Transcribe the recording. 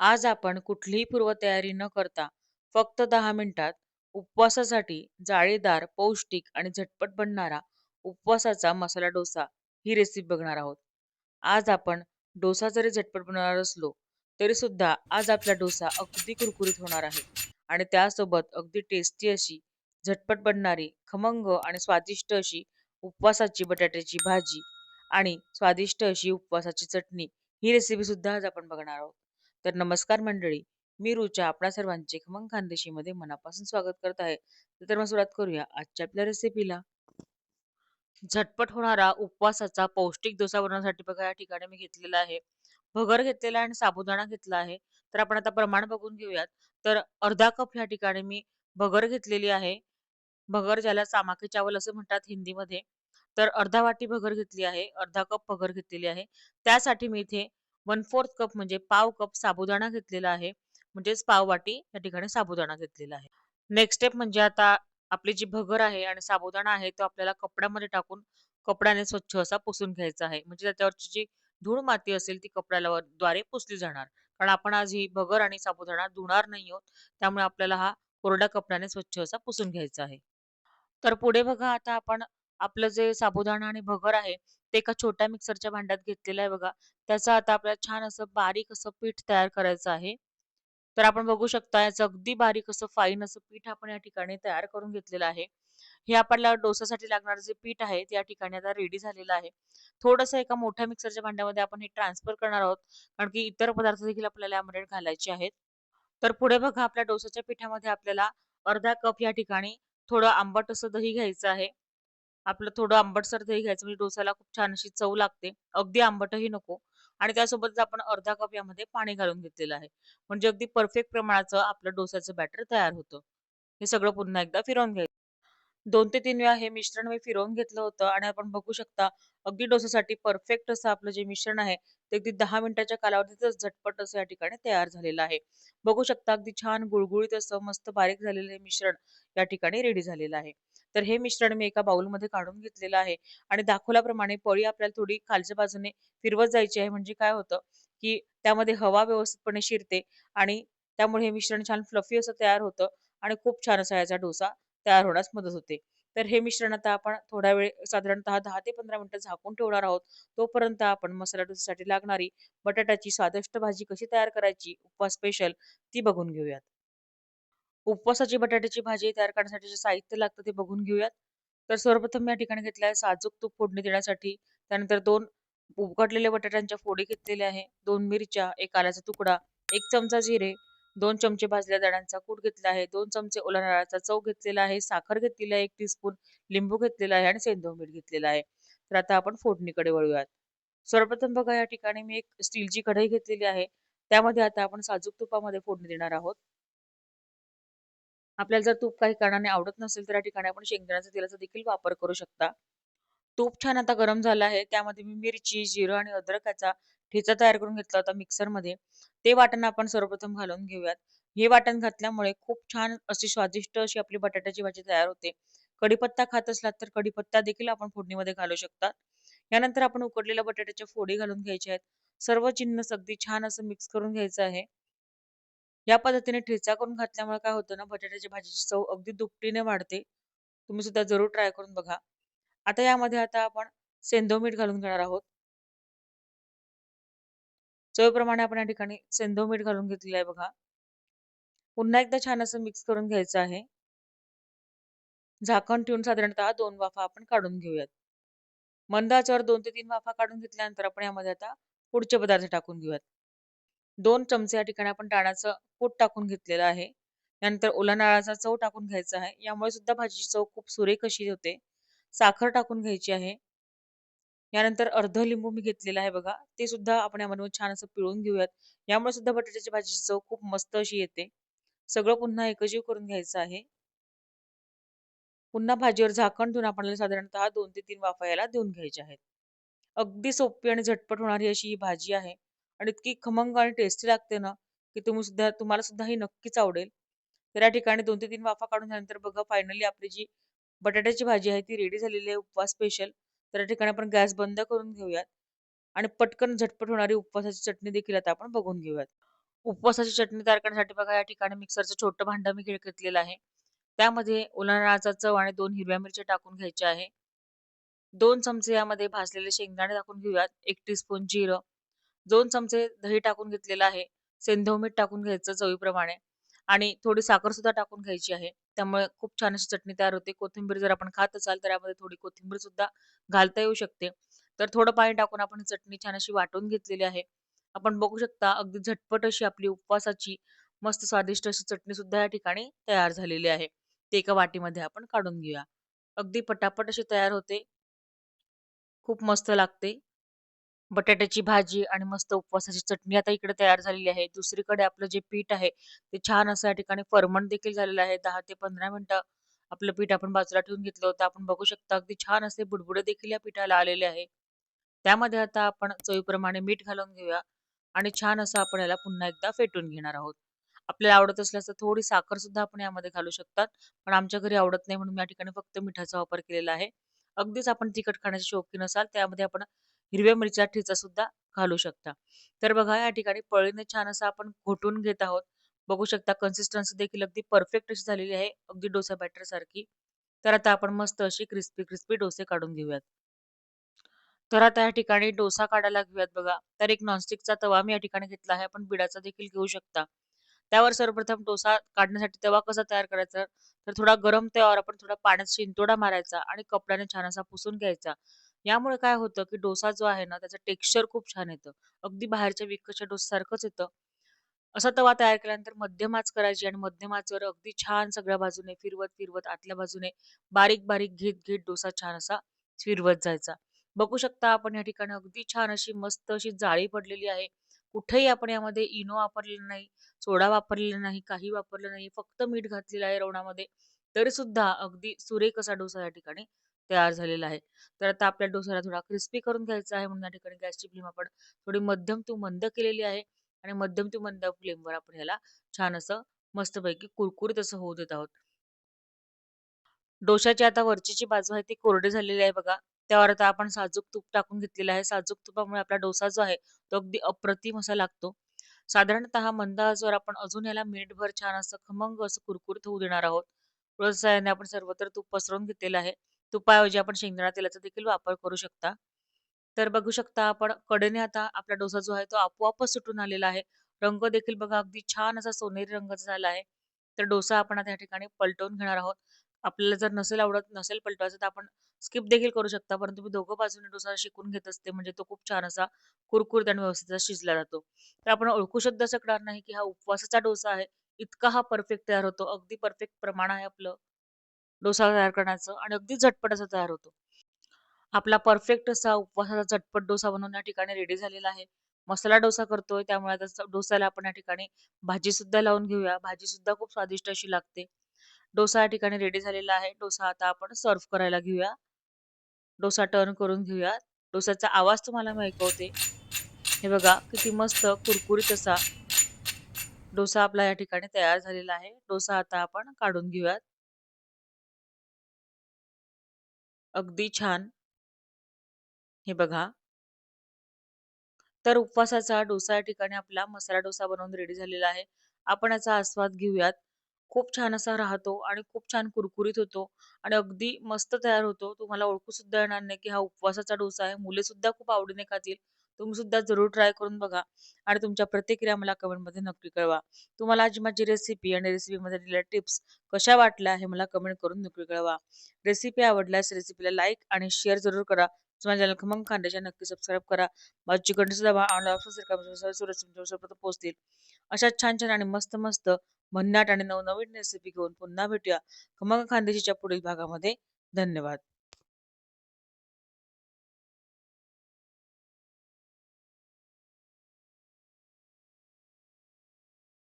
आज आपण कुठलीही पूर्वतयारी न करता फक्त दहा मिनिटात उपवासासाठी जाळीदार, पौष्टिक आणि झटपट बनणारा उपवासाचा मसाला डोसा ही रेसिपी बघणार आहोत. आज आपण डोसा जरी झटपट बनवणार असलो, तरी सुद्धा आज आपला डोसा अगदी कुरकुरीत होणार आहे आणि त्यासोबत अगदी टेस्टी अशी झटपट बनणारी, खमंग आणि स्वादिष्ट अशी उपवासाची बटाट्याची भाजी आणि स्वादिष्ट अशी उपवासाची चटणी ही रेसिपी सुद्धा आज आपण बघणार आहोत. तर नमस्कार मंडळी, मी रुचा आपणा सर्वांचे खमंग खानदेशीमध्ये मनापासून स्वागत करत आहे. तर मग सुरुवात करूया आजच्या आपल्या रेसिपीला. झटपट होणारा उपवासाचा पौष्टिक डोसा बनवण्यासाठी बघा या ठिकाणी मी घेतलेला आहे. भगर घेतलेला आहे आणि साबुदाणा घेतला आहे. तर आपण आता प्रमाण बघून घेऊयात. तर अर्धा कप या ठिकाणी मी भगर घेतलेली आहे. भगर ज्याला सामाकी चावल असं म्हणतात हिंदीमध्ये. तर अर्धा वाटी भगर घेतली आहे. अर्धा कप भगर घेतलेली आहे. त्यासाठी मी इथे 1/4 कप म्हणजे पाव कप साबुदाणा घेतलेला आहे. म्हणजेच पाव वाटी या ठिकाणी साबुदाणा घेतलेला आहे. नेक्स्ट स्टेप म्हणजे आता आपली जी भगर आहे आणि साबुदाणा आहे तो आपल्याला कपड्यामध्ये टाकून कपड्याने स्वच्छ असा पुसून घ्यायचा आहे. म्हणजे त्याच्यावरची जी धूळ माती असेल ती कपड्याला द्वारे पुसली जाणार. कारण आपण आज ही भगर आणि साबुदाणा धुणार नाही आहोत. त्यामुळे आपल्याला हा कोरड्या कपड्याने स्वच्छ असा पुसून घ्यायचा आहे. तर पुढे बघा आता आपण आपलं जे साबुदाणा आणि भगर आहे ते एका छोट्या मिक्सरच्या भांड्यात घेतलेलं आहे बघा. त्याचं आता आपल्याला छान असं बारीक असं पीठ तयार करायचं आहे. तर आपण बघू शकता याचं अगदी बारीक असं फाईन असं पीठ आपण या ठिकाणी तयार करून घेतलेलं आहे. हे आपल्याला डोसासाठी लागणारं जे पीठ आहे ते या ठिकाणी आता रेडी झालेलं आहे. थोडंसं एका मोठ्या मिक्सरच्या भांड्यामध्ये आपण हे ट्रान्सफर करणार आहोत. कारण की इतर पदार्थ देखील आपल्याला यामध्ये घालायचे आहेत. तर पुढे बघा आपल्या डोसाच्या पिठामध्ये आपल्याला अर्धा कप या ठिकाणी थोडं आंबट असं दही घ्यायचं आहे. आपलं थोडं आंबटसर दही घ्यायचं म्हणजे डोसाला खूप छान अशी चव लागते. अगदी आंबटही नको आणि त्यासोबतच आपण अर्धा कप यामध्ये पाणी घालून घेतलेलं आहे. म्हणजे अगदी परफेक्ट प्रमाणाचं आपलं डोसाचं बॅटर तयार होतं. हे सगळं पुन्हा एकदा फिरवून घ्यायचं. दोन ते तीन वेळा हे मिश्रण मी फिरवून घेतलं होतं आणि आपण बघू शकता अगदी डोसासाठी परफेक्ट असं आपलं जे मिश्रण आहे ते अगदी दहा मिनिटाच्या कालावधीतच झटपट असं या ठिकाणी तयार झालेलं आहे. बघू शकता अगदी छान गुळगुळीत असं मस्त बारीक झालेलं हे मिश्रण या ठिकाणी रेडी झालेलं आहे. तर हे मिश्रण मी एका बाउलमध्ये काढून घेतलेलं आहे आणि दाखवल्याप्रमाणे पळी आपल्याला थोडी खालच्या बाजूने फिरवत जायची आहे. म्हणजे काय होतं, की त्यामध्ये हवा व्यवस्थितपणे शिरते आणि त्यामुळे हे मिश्रण छान फ्लफी असं तयार होतं आणि खूप छान असा याचा डोसा तयार होण्यास मदत होते. तर हे मिश्रण आता आपण थोडा वेळ साधारणतः दहा ते 15 मिनिटं झाकून ठेवणार आहोत. तोपर्यंत आपण मसाला डोसासाठी लागणारी बटाट्याची स्वादिष्ट भाजी कशी तयार करायची उपवास स्पेशल ती बघून घेऊयात. उपवासाची बटाट्याची भाजी तयार करण्यासाठी जे साहित्य लागतं ते बघून घेऊयात. तर सर्वप्रथम मी या ठिकाणी घेतलं आहे साजूक तूप फोडणी देण्यासाठी. त्यानंतर दोन उकडलेल्या बटाट्यांच्या फोडी घेतलेल्या आहे, दोन मिरच्या, एक आल्याचा तुकडा, एक चमचा जिरे, दोन चमचे भाजल्या दाण्यांचा कूट घेतला आहे, दोन चमचे ओला नारळाचा चव घेतलेला आहे, साखर घेतलेली आहे एक टीस्पून, लिंबू घेतलेला आहे आणि सेंधव मीठ घेतलेला आहे. तर आता आपण फोडणीकडे वळूयात. सर्वप्रथम बघा या ठिकाणी मी एक स्टीलची कढई घेतलेली आहे. त्यामध्ये आता आपण साजूक तुपामध्ये फोडणी देणार आहोत. आपल्याला जर तूप काही कारणाने आवडत नसेल तर या ठिकाणी आपण शेंगदाण्याच्या तेलाचा देखील वापर करू शकता. तूप छान आता गरम झालं आहे. त्यामध्ये मी मिरची, जिरं आणि अद्रकाचा ठेचा तयार करून घेतला होता मिक्सरमध्ये. ते वाटण आपण सर्वप्रथम घालून घेऊयात. हे वाटण घातल्यामुळे खूप छान अशी स्वादिष्ट अशी आपली बटाट्याची भाजी तयार होते. कढीपत्ता खात असलात तर कढीपत्ता देखील आपण फोडणीमध्ये घालू शकता. यानंतर आपण उकडलेल्या बटाट्याच्या फोडी घालून घ्यायच्या आहेत. सर्व जिन्नस अगदी छान असं मिक्स करून घ्यायचं आहे. या पद्धतीने ठेचा करून घातल्यामुळे काय होतं ना, बटाट्याच्या भाजीची चव अगदी दुपटीने वाढते. तुम्ही सुद्धा जरूर ट्राय करून बघा. आता यामध्ये आता आपण सेंधव मीठ घालून घेणार आहोत. चवीप्रमाणे आपण या ठिकाणी सेंधव मीठ घालून घेतलेलं आहे बघा. पुन्हा एकदा छान असं मिक्स करून घ्यायचं आहे. झाकण ठेवून साधारणतः दोन वाफा आपण काढून घेऊयात. मंद आचेवर 2 ते तीन वाफा काढून घेतल्यानंतर आपण यामध्ये आता पुढचे पदार्थ टाकून घेऊयात. दोन चमचे या ठिकाणी आपण डाळाचं कूट टाकून घेतलेलं आहे. त्यानंतर ओला नारळाचा चव टाकून घ्यायचा आहे. यामुळे सुद्धा भाजीची चव खूप सुरेख अशी होते. साखर टाकून घ्यायची आहे. यानंतर अर्ध लिंबू मी घेतलेला आहे बघा. ते सुद्धा आपण यामध्ये छान असं पिळून घेऊयात. यामुळे सुद्धा बटाट्याची भाजीची चव खूप मस्त अशी येते. सगळं पुन्हा एकजीव करून घ्यायचं आहे. पुन्हा भाजीवर झाकण ठेवून आपल्याला साधारणतः दोन ते तीन वाफायला देऊन घ्यायचे आहेत. अगदी सोपी आणि झटपट होणारी अशी ही भाजी आहे आणि इतकी खमंग आणि टेस्टी लागते ना, की तुम्ही सुद्धा तुम्हाला सुद्धा ही नक्कीच आवडेल. तर या ठिकाणी दोन ते तीन वाफा काढून झाल्यानंतर बघा फायनली आपली जी बटाट्याची भाजी आहे ती रेडी झालेली आहे उपवास स्पेशल. तर या ठिकाणी आपण गॅस बंद करून घेऊयात आणि पटकन झटपट होणारी उपवासाची चटणी देखील आता आपण बघून घेऊयात. उपवासाची चटणी तयार करण्यासाठी बघा या ठिकाणी मिक्सरचं छोटं भांडं मी घेतलेलं आहे. त्यामध्ये ओला नारळाचा चव आणि दोन हिरव्या मिरच्या टाकून घ्यायच्या आहे. दोन चमचे यामध्ये भाजलेले शेंगदाणे टाकून घेऊयात. एक टीस्पून जिरं, दोन चमचे दही टाकून घेतलेलं आहे. सेंधव मीठ टाकून घ्यायचं चवीप्रमाणे आणि थोडी साखर सुद्धा टाकून घ्यायची आहे. त्यामुळे खूप छान अशी चटणी तयार होते. कोथिंबीर जर आपण खात असाल तर यामध्ये थोडी कोथिंबीर सुद्धा घालता येऊ शकते. तर थोडं पाणी टाकून आपण ही चटणी छान अशी वाटून घेतलेली आहे. आपण बघू शकता अगदी झटपट अशी आपली उपवासाची मस्त स्वादिष्ट अशी चटणी सुद्धा या ठिकाणी तयार झालेली आहे. ते एका वाटीमध्ये आपण काढून घेऊया. अगदी पटापट अशी तयार होते. खूप मस्त लागते. बटाट्याची भाजी आणि मस्त उपवासाची चटणी आता इकडे तयार झालेली आहे. दुसरीकडे आपलं जे पीठ आहे, ते छान असं या ठिकाणी फर्मंट देखील झालेलं आहे. दहा ते 15 मिनिटं आपलं पीठ आपण बाजूला ठेवून घेतलं होतं. आपण बघू शकता अगदी छान असे बुडबुडे देखील या पिठाला आलेले आहे. त्यामध्ये आता आपण चवीप्रमाणे मीठ घालून घेऊया आणि छान असं आपण याला पुन्हा एकदा फेटून घेणार आहोत. आपल्याला आवडत असल्यास तर थोडी साखर सुद्धा आपण यामध्ये घालू शकतात. पण आमच्या घरी आवडत नाही म्हणून या ठिकाणी फक्त मिठाचा वापर केलेला आहे. अगदीच आपण तिखट खाण्याचे शौकीन असाल त्यामध्ये आपण हिरव्या मिरच्या ठेचा सुद्धा घालू शकता. तर बघा या ठिकाणी पळीने छान असं आपण घोटून घेत आहोत. बघू शकता कन्सिस्टन्सी देखील अगदी परफेक्ट अशी झालेली आहे. अगदी डोसा बॅटर सारखी. तर आता आपण मस्त अशी क्रिस्पी क्रिस्पी डोसे काढून घेऊयात. तर आता या ठिकाणी डोसा काढायला घेऊयात बघा. तर एक नॉनस्टिकचा तवा मी या ठिकाणी घेतला आहे. आपण बिडाचा देखील घेऊ शकता. त्यावर सर्वप्रथम डोसा काढण्यासाठी तवा कसा तयार करायचा? तर थोडा गरम तव्यावर आपण थोडा पाण्यात शिंतोडा मारायचा आणि कपड्याने छान असा पुसून घ्यायचा. यामुळे काय होतं, की डोसा जो आहे ना, त्याचं टेक्स्चर खूप छान येतं. अगदी बाहेरच्या विकतच्या सारखंच येतं. असा तवा तयार केल्यानंतर मध्यम आच करायची आणि मध्यम आचेवर अगदी छान सगळ्या बाजूने फिरवत-फिरवत आतल्या बाजूने बारीक-बारीक घेत-घेत डोसा छान असा फिरवत जायचा. बघू शकता आपण या ठिकाणी अगदी छान अशी मस्त अशी जाळी पडलेली आहे. कुठेही आपण यामध्ये इनो वापरलेला नाही, सोडा वापरलेला नाही, काही वापरलं नाही. फक्त मीठ घातलेलं आहे रवणामध्ये. तरी सुद्धा अगदी सुरेख असा डोसा या ठिकाणी तयार झालेला आहे. तर आता आपल्या डोसाला थोडा क्रिस्पी करून घ्यायचा आहे म्हणून या ठिकाणी गॅसची फ्लेम आपण थोडी मध्यम तू मंद केलेली आहे आणि मध्यम तू मंद फ्लेमवर आपण ह्याला छान असं मस्तपैकी कुरकुरीत असं होऊ देत आहोत. डोशाची आता वरची जी बाजू आहे ती कोरडी झालेली आहे बघा. त्यावर आता आपण साजूक तूप टाकून घेतलेलं आहे. साजूक तुपामुळे आपला डोसा जो आहे तो अगदी अप्रतिम असा लागतो. साधारणतः मंद आजवर आपण अजून याला मिनिटभर छान असं खमंग असं कुरकुरीत होऊ देणार आहोत. थोडंसं आपण सर्वत्र तूप पसरवून घेतलेलं आहे. तुपाऐवजी आपण शेंगदाणा तेलाचा देखील वापर करू शकता. तर बघू शकता आपण कडेने आता आपला डोसा जो आहे तो आपोआपच सुटून आलेला आहे. रंग देखील बघा अगदी छान असा सोनेरी रंगाचा झाला आहे. तर डोसा आपण आता या ठिकाणी पलटवून घेणार आहोत. आपल्याला जर नसेल आवडत, नसेल पलटवायचं तर आपण स्किप देखील करू शकता. परंतु मी दोघं बाजूने डोसा शिकून घेत असते म्हणजे तो खूप छान असा कुरकुरीत आणि व्यवस्थित शिजला जातो. तर आपण ओळखू सुद्धा शकणार नाही, की हा उपवासाचा डोसा आहे. इतका हा परफेक्ट तयार होतो. अगदी परफेक्ट प्रमाण आहे आपलं डोसा तयार करण्याचं आणि अगदी झटपट असा तयार होतो. आपला परफेक्ट असा उपवासाचा झटपट डोसा बनवून या ठिकाणी रेडी झालेला आहे. मसाला डोसा करतोय त्यामुळे आता डोसाला आपण या ठिकाणी भाजी सुद्धा लावून घेऊया. भाजी सुद्धा खूप स्वादिष्ट अशी लागते. डोसा या ठिकाणी रेडी झालेला आहे. डोसा आता आपण सर्व्ह करायला घेऊया. डोसा टर्न करून घेऊया. डोसाचा आवाज तुम्हाला मी ऐकवते. हे बघा किती मस्त कुरकुरीत असा डोसा आपला या ठिकाणी तयार झालेला आहे. डोसा आता आपण काढून घेऊयात. अगदी छान. हे बघा. तर उपवासाचा डोसा या ठिकाणी आपला मसाला डोसा बनवून रेडी झालेला आहे. आपण याचा आस्वाद घेऊयात. खूप छान असा राहतो आणि खूप छान कुरकुरीत होतो आणि अगदी मस्त तयार होतो. तुम्हाला ओळखू सुद्धा येणार नाही, की हा उपवासाचा डोसा आहे. मुले सुद्धा खूप आवडीने खातील. तुम्ही सुद्धा जरूर ट्राय करून बघा आणि तुमच्या प्रतिक्रिया मला कमेंटमध्ये नक्की कळवा. तुम्हाला आज माझी रेसिपी आणि रेसिपीमध्ये दिलेल्या टिप्स कशा वाटल्या हे मला कमेंट करून नक्की कळवा. रेसिपी आवडल्यास रेसिपीला लाईक आणि शेअर जरूर करा. माझ्या चॅनल खमंग खानदेशला नक्की सबस्क्राईब करा. माझी घंटी सुद्धा आणि पोहोचतील. अशा छान छान आणि मस्त मस्त भन्नाट आणि नवनवीन रेसिपी घेऊन पुन्हा भेटूया खमंग खांदेशीच्या पुढील भागामध्ये. धन्यवाद.